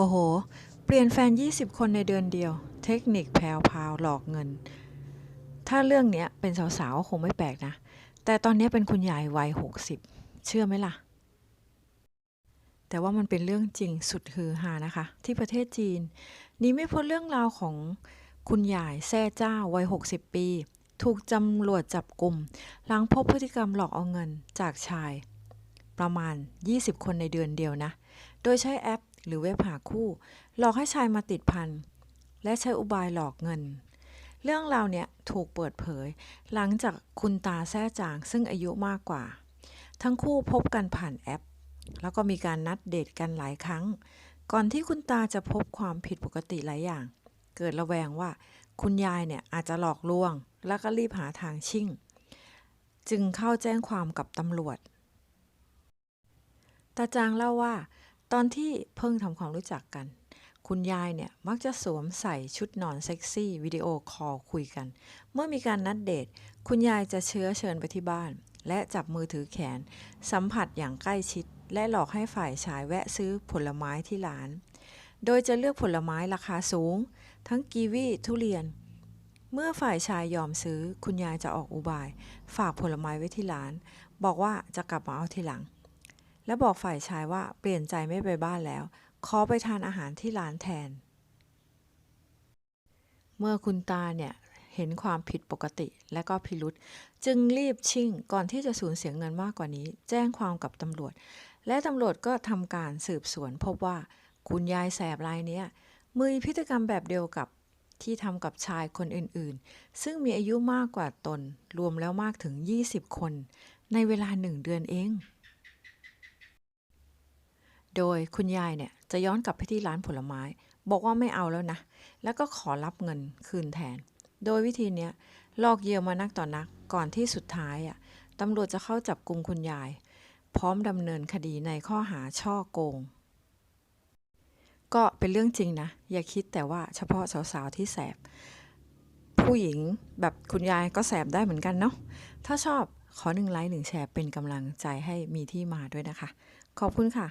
โอ้โห เปลี่ยนแฟน 20 คนในเดือนเดียว เทคนิคแพวพาวหลอกเงิน ถ้าเรื่องเนี้ยเป็นสาวๆ คงไม่แปลกนะ แต่ตอนนี้เป็นคุณยายวัย 60 เชื่อไหมล่ะ แต่ว่ามันเป็นเรื่องจริงสุดฮือฮานะคะ ที่ประเทศจีน นีไม่พ้นเรื่องราวของคุณยายแซ่เจ้าวัย 60 ปี ถูกตำรวจจับกลุ่มหลังพบพฤติกรรมหลอกเอาเงินจากชาย ประมาณ 20 คนในเดือนเดียวนะ โดยใช้แอป หรือเว็บหาคู่ หลอกให้ชายมาติดพัน และใช้อุบายหลอกเงิน เรื่องราวเนี่ยถูกเปิดเผย หลังจากคุณตาแซ่จางซึ่งอายุมากกว่า ทั้งคู่พบกันผ่านแอป แล้วก็มีการนัดเดทกันหลายครั้ง ก่อนที่คุณตาจะพบความผิดปกติหลายอย่าง เกิดระแวงว่า คุณยายเนี่ยอาจจะหลอกลวง แล้วก็รีบหาทางชิ่ง จึงเข้าแจ้งความกับตำรวจตาจางเล่าว่า ตอนที่เพิ่งทำความรู้จักกัน คุณยายเนี่ยมักจะสวมใส่ชุดนอนเซ็กซี่วิดีโอคอลคุยกัน เมื่อมีการนัดเดท คุณยายจะเชื้อเชิญไปที่บ้าน และจับมือถือแขน สัมผัสอย่างใกล้ชิด และหลอกให้ฝ่ายชายแวะซื้อผลไม้ที่ร้าน โดยจะเลือกผลไม้ราคาสูง ทั้งกีวีทุเรียนเมื่อฝ่ายชายยอมซื้อ คุณยายจะออกอุบาย ฝากผลไม้ไว้ที่ร้าน บอกว่าจะกลับมาเอาทีหลัง และบอกฝ่ายชายว่าเปลี่ยนใจไม่ไปบ้านแล้ว ขอไปทานอาหารที่ร้านแทน เมื่อคุณตาเนี่ยเห็นความผิดปกติและก็พิรุษจึงรีบชิ่งก่อนที่จะสูญเสียเงินมากกว่านี้ แจ้งความกับตำรวจ และตำรวจก็ทำการสืบสวน พบว่าคุณยายแสบรายนี้ยมีพฤติกรรมแบบเดียวกับที่ทำกับชายคนอื่นๆ ซึ่งมีอายุมากกว่าตนรวมแล้วมากถึง 20 คน ในเวลาหนึ่งเดือนเอง โดยคุณยายเนี่ยจะย้อนกลับไปที่ร้านผลไม้ บอกว่าไม่เอาแล้วนะ แล้วก็ขอรับเงินคืนแทน โดยวิธีเนี้ยลอกเยื่อมานักต่อนักก่อนที่สุดท้ายอะตำรวจจะเข้าจับกลุ่มคุณยาย พร้อมดำเนินคดีในข้อหาช่อโกง ก็เป็นเรื่องจริงนะ อย่าคิดแต่ว่าเฉพาะสาวๆที่แสบ ผู้หญิงแบบคุณยายก็แสบได้เหมือนกันเนาะถ้าชอบขอหนึ่งไลค์หนึ่งแชร์เป็นกำลังใจให้มีที่มาด้วยนะคะ ขอบคุณค่ะ